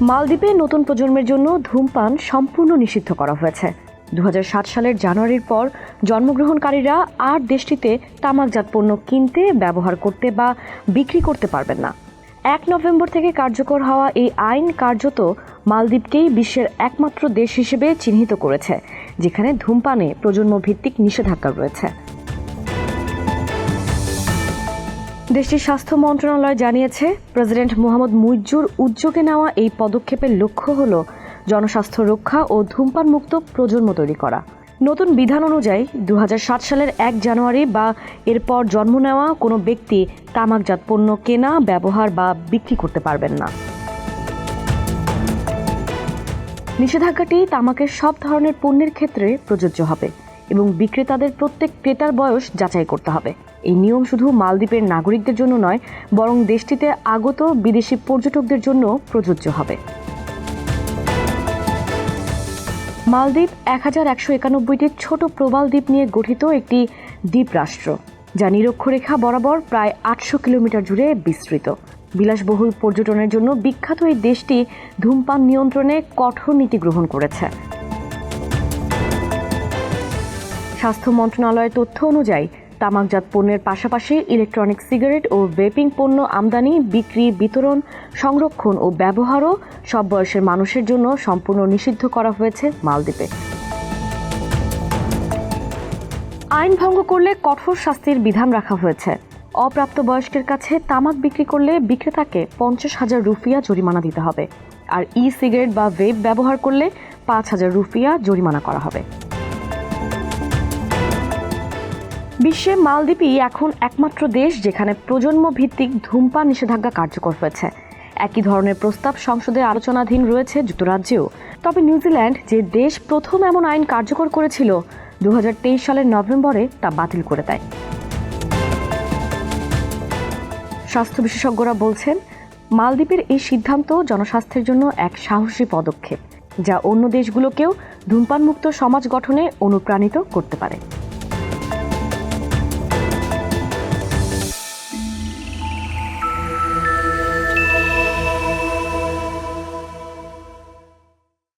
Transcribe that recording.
মালদ্বীপে নতুন প্রজন্মের জন্য ধূমপান সম্পূর্ণ নিষিদ্ধ করা হয়েছে। দু হাজার সাত সালের জানুয়ারির পর জন্মগ্রহণকারীরা আর দেশটিতে তামাকজাত পণ্য কিনতে, ব্যবহার করতে বা বিক্রি করতে পারবেন না। এক নভেম্বর থেকে কার্যকর হওয়া এই আইন কার্যত মালদ্বীপকেই বিশ্বের একমাত্র দেশ হিসেবে চিহ্নিত করেছে, যেখানে ধূমপানে প্রজন্মভিত্তিক নিষেধাজ্ঞা রয়েছে। দেশটির স্বাস্থ্য মন্ত্রণালয় জানিয়েছে, প্রেসিডেন্ট মোহাম্মদ মুইজ্জুর উদ্যোগে নেওয়া এই পদক্ষেপের লক্ষ্য হল জনস্বাস্থ্য রক্ষা ও ধূমপান মুক্ত প্রজন্ম তৈরি করা। নতুন বিধান অনুযায়ী দু হাজার সাত সালের এক জানুয়ারি বা এরপর জন্ম নেওয়া কোনো ব্যক্তি তামাকজাত পণ্য কেনা, ব্যবহার বা বিক্রি করতে পারবেন না। নিষেধাজ্ঞাটি তামাকের সব ধরনের পণ্যের ক্ষেত্রে প্রযোজ্য হবে। এবং বিক্রেতাদের প্রত্যেক ক্রেতার বয়স যাচাই করতে হবে। এই নিয়ম শুধু মালদ্বীপের নাগরিকদের জন্য নয়, বরং দেশটিতে আগত বিদেশি পর্যটকদের জন্য প্রযোজ্য হবে। মালদ্বীপ এক হাজার একশো একানব্বইটি ছোট প্রবাল দ্বীপ নিয়ে গঠিত একটি দ্বীপ রাষ্ট্র, যা নিরক্ষরেখা বরাবর প্রায় আটশো কিলোমিটার জুড়ে বিস্তৃত। বিলাসবহুল পর্যটনের জন্য বিখ্যাত এই দেশটি ধূমপান নিয়ন্ত্রণে কঠোর নীতি গ্রহণ করেছে। স্বাস্থ্য মন্ত্রণালয়ের তথ্য অনুযায়ী, তামাকজাত পণ্যের পাশাপাশি ইলেকট্রনিক সিগারেট ও ভেপিং পণ্য আমদানি, বিক্রি, বিতরণ, সংরক্ষণ ও ব্যবহারও সব বয়সের মানুষের জন্য সম্পূর্ণ নিষিদ্ধ করা হয়েছে মালদ্বীপে। আইন ভঙ্গ করলে কঠোর শাস্তির বিধান রাখা হয়েছে। অপ্রাপ্তবয়স্কের কাছে তামাক বিক্রি করলে বিক্রেতাকে পঞ্চাশ হাজার রুফিয়া জরিমানা দিতে হবে। আর ই সিগারেট বা ভেপ ব্যবহার করলে পাঁচ হাজার রুফিয়া জরিমানা করা হবে। বিশ্বে মালদ্বীপই এখন একমাত্র দেশ যেখানে প্রজন্ম ভিত্তিক ধূমপান নিষেধাজ্ঞা কার্যকর হয়েছে। একই ধরনের প্রস্তাব সংসদে আলোচনাধীন রয়েছে যুক্তরাজ্যেও। তবে নিউজিল্যান্ড যে দেশ প্রথম এমন আইন কার্যকর করেছিল দু হাজার তেইশ সালের নভেম্বরে তা বাতিল করে দেয়। স্বাস্থ্য বিশেষজ্ঞরা বলছেন, মালদ্বীপের এই সিদ্ধান্ত জনস্বাস্থ্যের জন্য এক সাহসী পদক্ষেপ, যা অন্য দেশগুলোকেও ধূমপানমুক্ত সমাজ গঠনে অনুপ্রাণিত করতে পারে।